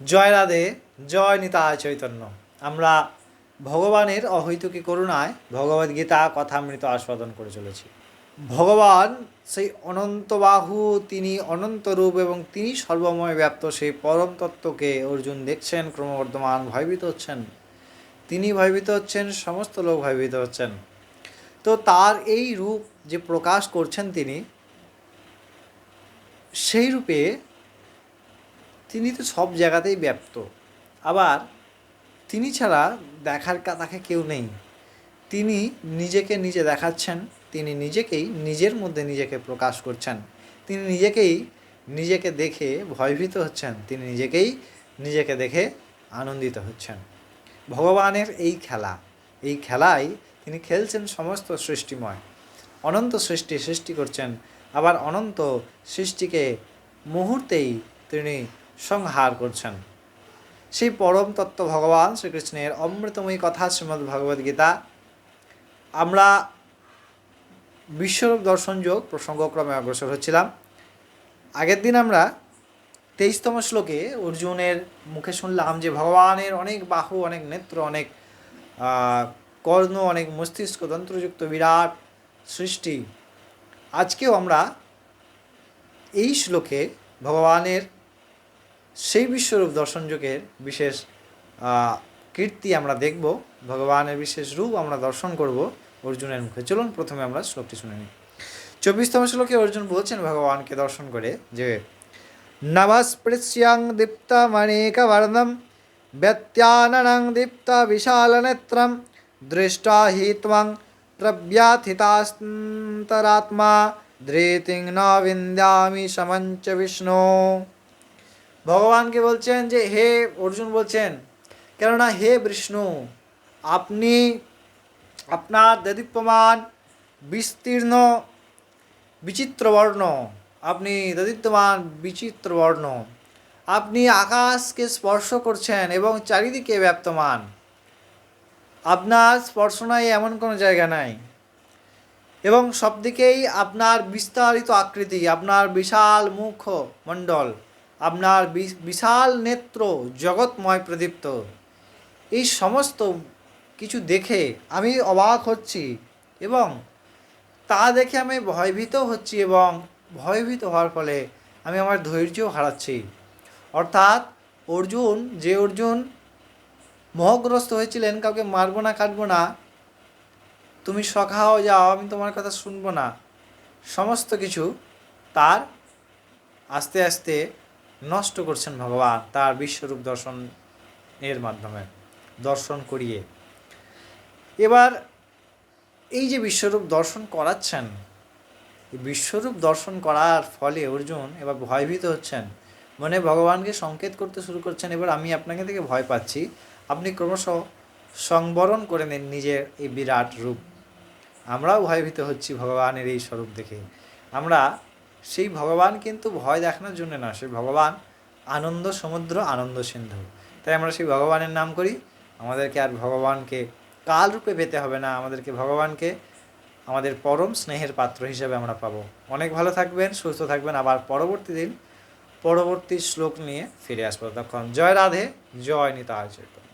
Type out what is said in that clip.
জয় রাধে, জয় নিতায় চৈতন্য। আমরা ভগবানের অহৈতুকী করুণায় ভগবদ গীতা কথামৃত আস্বাদন করে চলেছি। ভগবান সেই অনন্তবাহু, তিনি অনন্ত রূপ এবং তিনি সর্বময় ব্যাপ্ত সেই পরম তত্ত্বকে অর্জুন দেখছেন, ক্রমবর্ধমান ভয়ভীত হচ্ছেন। তিনি ভয়ভীত হচ্ছেন, সমস্ত লোক ভয়ভীত হচ্ছেন। তো তার এই রূপ যে প্রকাশ করছেন তিনি, সেই রূপে তিনি তো সব জায়গাতেই ব্যপ্ত আবার তিনি ছাড়া দেখার তাকে কেউ নেই। তিনি নিজেকে নিজে দেখাচ্ছেন, তিনি নিজেকেই নিজের মধ্যে নিজেকে প্রকাশ করছেন। তিনি নিজেকেই নিজেকে দেখে ভয়ভীত হচ্ছেন, তিনি নিজেকেই নিজেকে দেখে আনন্দিত হচ্ছেন। ভগবানের এই খেলা, এই খেলায় তিনি খেলছেন সমস্ত সৃষ্টিময়। অনন্ত সৃষ্টি সৃষ্টি করছেন, আবার অনন্ত সৃষ্টিকে মুহূর্তেই তিনি সংহার করছেন। সেই পরম তত্ত্ব ভগবান শ্রীকৃষ্ণের অমৃতময়ী কথা শ্রীমদ্ ভগবদ গীতা। আমরা বিশ্বরূপ দর্শন যোগ প্রসঙ্গক্রমে অগ্রসর হচ্ছিলাম। আগের দিন আমরা তেইশতম শ্লোকে অর্জুনের মুখে শুনলাম যে ভগবানের অনেক বাহু, অনেক নেত্র, অনেক কর্ণ, অনেক মস্তিষ্ক, তন্ত্রযুক্ত বিরাট সৃষ্টি। আজকেও আমরা এই শ্লোকে ভগবানের সেই বিশ্বরূপ দর্শন যুগের বিশেষ কীর্তি আমরা দেখব, ভগবানের বিশেষ রূপ আমরা দর্শন করব অর্জুনের মুখে। চলুন প্রথমে আমরা শ্লোকটি শুনে নিই। চব্বিশতম শ্লোকে অর্জুন বলছেন ভগবানকে দর্শন করে যে নভস্পৃশ্যাং দীপ্তমণেকবর্ণম, ব্যত্যাননং দীপ্ত বিশালনেত্রম দৃষ্টা হি ত্বং প্রব্যাথিতাস্তরাত্মা ধৃতিং ন বিন্দামি সমঞ্চ বিষ্ণু। ভগবানকে বলছেন যে হে অর্জুন বলছেন, কেননা হে বিষ্ণু, আপনি আপনার দদীপ্যমান, বিস্তীর্ণ বিচিত্র বর্ণ আপনি দদিত্যমান বিচিত্র বর্ণ আপনি আকাশকে স্পর্শ করছেন এবং চারিদিকে ব্যাপ্তমান। আপনার স্পর্শনায় এমন কোনো জায়গা নাই। এবং সব দিকেই আপনার বিস্তারিত আকৃতি, আপনার বিশাল মুখ মণ্ডল আপনার বিশাল নেত্র জগৎময় প্রদীপ্ত। এই সমস্ত কিছু দেখে আমি অবাক হচ্ছি এবং তা দেখে আমি ভয়ভীত হচ্ছি এবং ভয়ভীত হওয়ার ফলে আমি আমার ধৈর্য হারাচ্ছি। অর্থাৎ অর্জুন, যে অর্জুন মোহগ্রস্ত হয়েছিলেন, কাউকে মারবো না, কাটবো না, তুমি সখাও যাও, আমি তোমার কথা শুনব না। সমস্ত কিছু তার আস্তে আস্তে নষ্ট করছেন ভগবান তার বিশ্বরূপ দর্শন এর মাধ্যমে, দর্শন করিয়ে। এবার এই যে বিশ্বরূপ দর্শন করাচ্ছেন বিশ্বরূপ দর্শন করার ফলে অর্জুন এবার ভয়ভীত হচ্ছেন। মানে ভগবানকে সংকেত করতে শুরু করছেন, এবার আমি আপনাকে থেকে ভয় পাচ্ছি। আপনি ক্রমশ সংবরণ করে নিন নিজের এই বিরাট রূপ। আমরাও ভয়ভীত হচ্ছি ভগবানের এই স্বরূপ দেখে। আমরা সেই ভগবান কিন্তু ভয় দেখানোর জন্য না, সেই ভগবান আনন্দ, সমুদ্র, আনন্দ সিন্ধু। তাই আমরা সেই ভগবানের নাম করি। আমাদেরকে আর ভগবানকে কাল রূপে পেতে হবে না। আমাদেরকে ভগবানকে আমাদের পরম স্নেহের পাত্র হিসেবে আমরা পাবো। অনেক ভালো থাকবেন, সুস্থ থাকবেন। আবার পরবর্তী দিন, পরবর্তী শ্লোক নিয়ে ফিরে আসব তখন জয় রাধে, জয় নিতায় চৈতন্য।